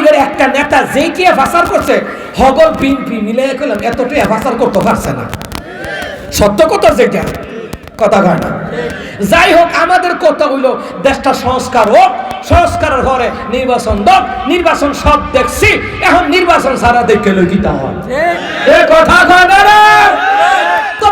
লীগের একটা নেতা যেই টিয়া ফাসার করছে, হগল বিনপি মিলে গেলাম এত টিয়া ফাসার করতে পারছে না। সত্য কথা যেটা, কথা কয় না। যাই হোক, আমাদের কথা হইল, দেশটা সংস্কার হোক, সংস্কারের ঘরে নির্বাচন দক, নির্বাচন সব দেখছি, এখন নির্বাচন সারা দেখে লইতে হয়। এ কথা কয়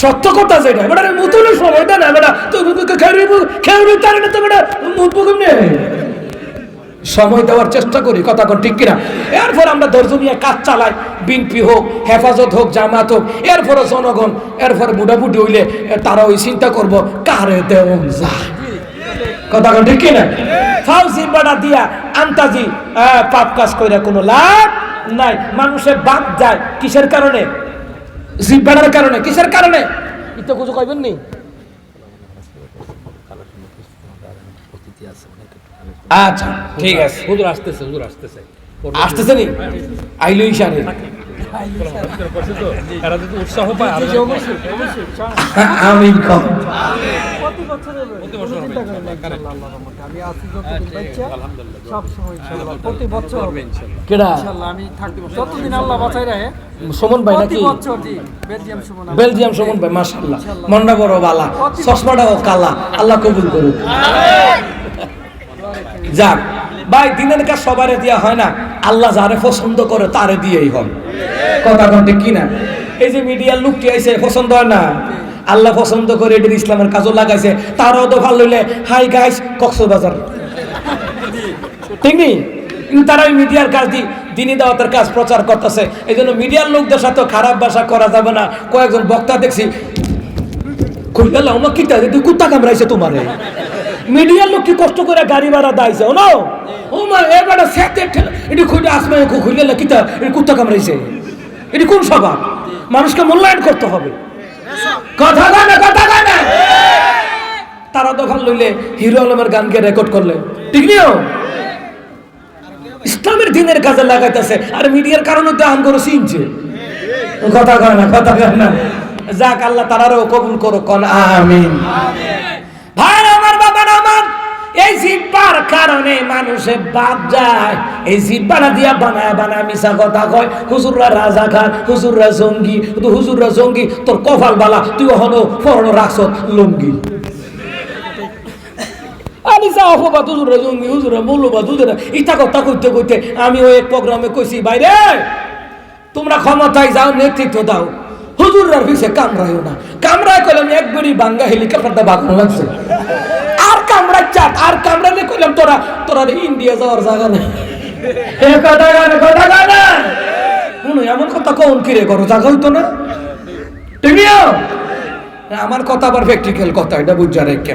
সত্য কথা যেটা। এবারে নতুন সময় দেন এবারে তো খেউরি খেউরি তার না তো এবারে মুখ সময় দেওয়ার চেষ্টা করি, কথা কোন ঠিক কিনা? এরপর আমরা ধৈর্য নিয়ে কাজ চালাই বিনপি হোক, হেফাজত হোক, জামাত হোক, এরপরে জনগণ, এরপরে বুড়াবুড়ি হইলে তারা ওই চিন্তা করব, কারে দেওয়া যায়? কথা কোন ঠিক কিনা? ফাউসি বাড়া দিয়া আন্তাজি পাপ কাজ কইরা কোনো লাভ নাই। মানুষের বাদ যায়, কিসের কারণে? জিব্বাড়ার কারণে কিসের কারণে? ইতো কিছু কইবেন নি? আচ্ছা ঠিক আছে। হুজুর আসতেছে হুজুর আসতেছে। আসতেছে নি? আইলো ইশারে বেলজিয়াম সুমন ভাই মাশাআল্লাহ মন্ডা বড় বালা চশমাটাও কালা আল্লাহ কবুল করুক যাক, ভাই, দিনের কাজ সবারে দেওয়া হয় না। আল্লাহ যারে পছন্দ করে তারে দিয়েই হয়। কথা কন্টে কি না এই যে মিডিয়ার লোকটি আইছে, পছন্দ হয় না? আল্লাহ পছন্দ করে এটির ইসলামের কাজও লাগাইছে, তারও তো ভালো হইলে হাই গাইস কক্সবাজার। ঠিক নেই? কিন্তু তারা ওই মিডিয়ার কাজ দি দিনী দাওয়াতের কাজ প্রচার করতেছে। এই জন্য মিডিয়ার লোকদের সাথে খারাপ ভাষা করা যাবে না। কয়েকজন বক্তা দেখছি কইলা লাউমা কিতা তুই? কুত্তা কামড়াইছে তোমারে। মিডিয়ার লোক কি কষ্ট করে গাড়ি ভাড়া দাইছে? ও নাও ও মা এবারে সেতে খুঁজে খুঁজলে কুত্তা কামড়াইছে। এটি কোন স্বভাব মানুষকে মূল্যায়ন করতে হবে। কথা না কথা না। তারা দখল লইলে হিরো আলমের গানকে রেকর্ড করলে। ঠিক নিও ইসলামের দিনের কাজে লাগাইতেছে, আর মিডিয়ার কারণে তো আম করে চিনছে। কথা কয় না, কথা কয় না। যাক, আল্লাহ তারারও কবুল করো কন, আমিন। ভাই এই কারণে মানুষে বাদ যায়। এই দিয়া বানায় বানায় মিশা কথা কয়, হুজুররা রাজা খান, হুজুররা জঙ্গি হুজুররা জঙ্গি, তোর কপাল বালা, তুই হনো ফরনো রাখছ, লুঙ্গি। আমি আমি ওই এক প্রোগ্রামে কইছি, বাইরে, তোমরা ক্ষমতায় যাও, নেতৃত্ব দাও। হুজুরার পিছে কামড়াইও না। কামড়ায় কইলাম একবারই বাঙ্গা হেলিকপ্টারটা বাগানো লাগছে। কামড়াই চাট আর কামড়ালে কইলাম তোরা তোরা ইন্ডিয়া যাওয়ার জায়গা নাই। কথা গানে কথা গানে এমন কথা কোন কিরে করো জায়গা হইতো না? আমার কথা আবার প্র্যাকটিক্যাল কথা এটা বুঝা রেখে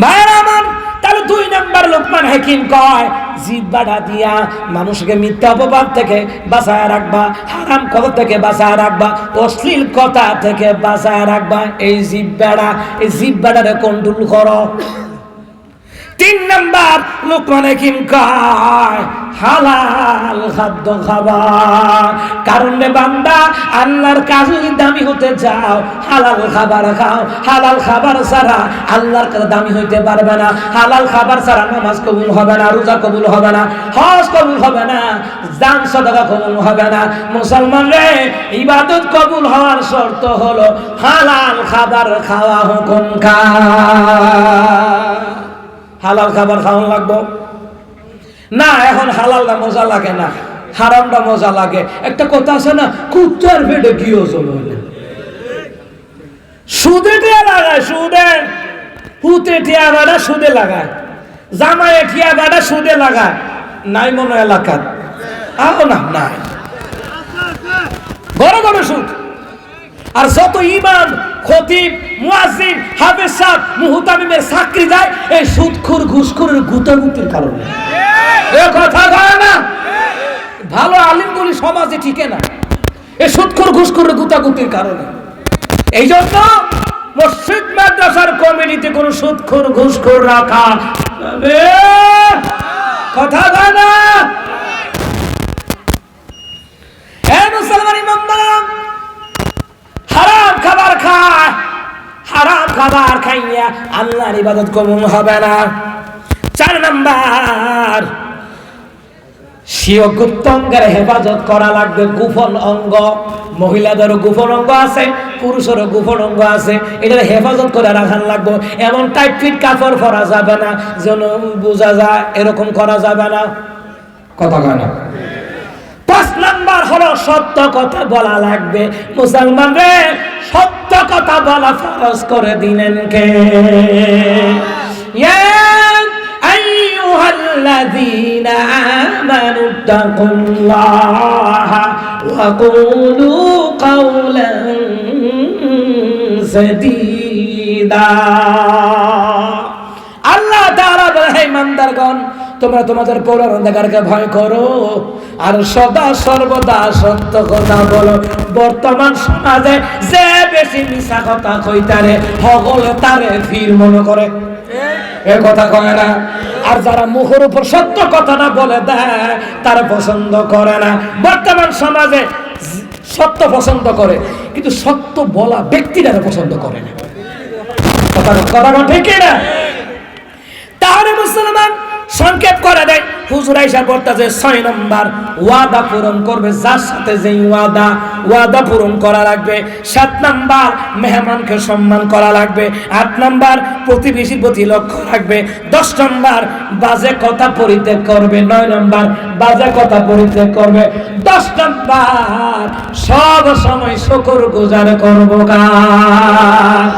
ভাই আমার তাহলে দুই নাম্বার লোকমান হাকিম কয়, জিদ বাড়া দিয়া মানুষকে মিথ্যা অপবাদ থেকে বাঁচায় রাখবা, হারাম কথা থেকে বাঁচায় রাখবা, অশ্লীল কথা থেকে বাঁচায় রাখবা। এই জিব বেড়া, এই জিব বেড়ারে কন্ট্রোল করো। তিন নাম্বার লোকমান হাকিম কয়, হালাল খাদ্য খাবা। কারণ রে বান্দা, আল্লাহর কাজে দামি হতে চাও, হালাল খাবার খাও। হালাল খাবার ছাড়া আল্লাহর কাছে দামি হইতে পারবে না। হালাল খাবার ছাড়া নামাজ কবুল হবে না, রোজা কবুল হবে না, হজ কবুল হবে না দান সদকা কবুল হবে না। মুসলমান রে, ইবাদত কবুল হওয়ার শর্ত হলো হালাল খাবার খাওয়া হুকুম খা হালাল খাবার খাওয়ান লাগবো? না, এখন হালালটা মজা লাগে না, হারামটা মজা লাগে। একটা কথা আছে না, কুত্তার পেটে কি ওজন হইলে সুদে টিয়া লাগায়, সুদে। হুতে টিয়া গাড়া সুদে লাগায় জামায়ে টিয়া গাড়া সুদে লাগায়। নাই মনে এলাকার। আও না, নাই। ঘরে ঘরে সুদ। আর যত ইমাম, খতিব, মুয়াজ্জিন, হাফেজ সাহেব, মুহতামিমের চাকরি যায় এই সুদখোর ঘুষখোরের গুতাগুতির কারণে। এ কথা কয় না? ভালো আলিমগুলি সমাজে টিকে না। এ সুৎখর ঘুষখোর গুতাগুতির কারণে। এই জন্য মসজিদ মাদ্রাসার কমিটিতে কোনো সুৎখোর ঘুষখোর রাখা? কথা কয় না? মুসলমান ইমামবাড়া, হারাম খাবার খায়। হারাম খাবার খাইয়া আল্লাহর ইবাদত কবুল হবে না। চার নাম্বার। স্বীয় গুপ্তঙ্গের হেফাজত করা লাগবে গোপন অঙ্গ। মহিলাদেরও গোপন অঙ্গ আছে, পুরুষেরও গোপন অঙ্গ আছে। এটার হেফাজত করে রাখার লাগবে। এমন টাইট ফিট কাপড় পরা যাবে না, যেন বোঝা যায় এরকম করা যাবে না। কথা কয় না? পাঁচ নাম্বার হলো সত্য কথা বলা লাগবে। মুসলমান রে, সত্য কথা বলা ফরজ করে দিলেন কে ইয়া! আইয়ুহাল্লাযীনা আমানু তাকুল্লাহা ওয়া কুলু কাওলান সাদীদা। আল্লাহ তাআলা বলে, হে তোমরা তোমাদের পৌরার অন্ধকারকে ভয় করো আর সদা সর্বদা সত্য কথা বলো। বর্তমান সমাজে যে বেশি মিশা কথা কইতারে, হগলে তারে ফির মনে করে। এ কথা কয় না। আর যারা মুখের উপর সত্য কথা না বলে দেয় তারা পছন্দ করে না। বর্তমান সমাজে সত্য পছন্দ করে, কিন্তু সত্য বলা ব্যক্তিরা পছন্দ করে না। কথা কথা ঠিক না? তাহলে মুসলমান সংক্ষেপ করে দেয়। হুজুর আইসা বলতেছে, ছয় নম্বর, ওয়াদা পূরণ করবে যার সাথে যে ওয়াদা ওয়াদা পূরণ করা লাগবে। সাত নাম্বার, মেহমানকে সম্মান করা লাগবে। আট নাম্বার, প্রতিবেশীর প্রতি লক্ষ্য রাখবে। দশ নাম্বার, বাজে কথা পরিত্যাগ করবে। নয় নাম্বার, বাজে কথা পরিত্যাগ করবে। দশ নাম্বার, সব সময় শকর গুজার করব কার?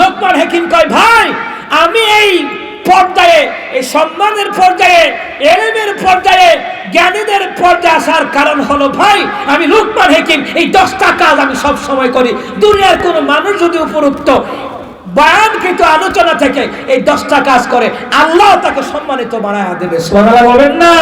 লোকমান হাকিম কয়, ভাই, আমি এই পর্যায়ে এই সম্মানের পর্যায়ে, এলেমের পর্যায়ে, জ্ঞানীদের পর্যায়ে আসার কারণ হলো, ভাই, আমি লুকমান হেকিম, এই দশটা কাজ আমি সব সময় করি। দুনিয়ার কোনো মানুষ যদি উপরুক্ত, বয়ানকৃত আলোচনা থেকে এই দশটা কাজ করে, আল্লাহ তাকে সম্মানিত বানায় দেবে। বলেন না।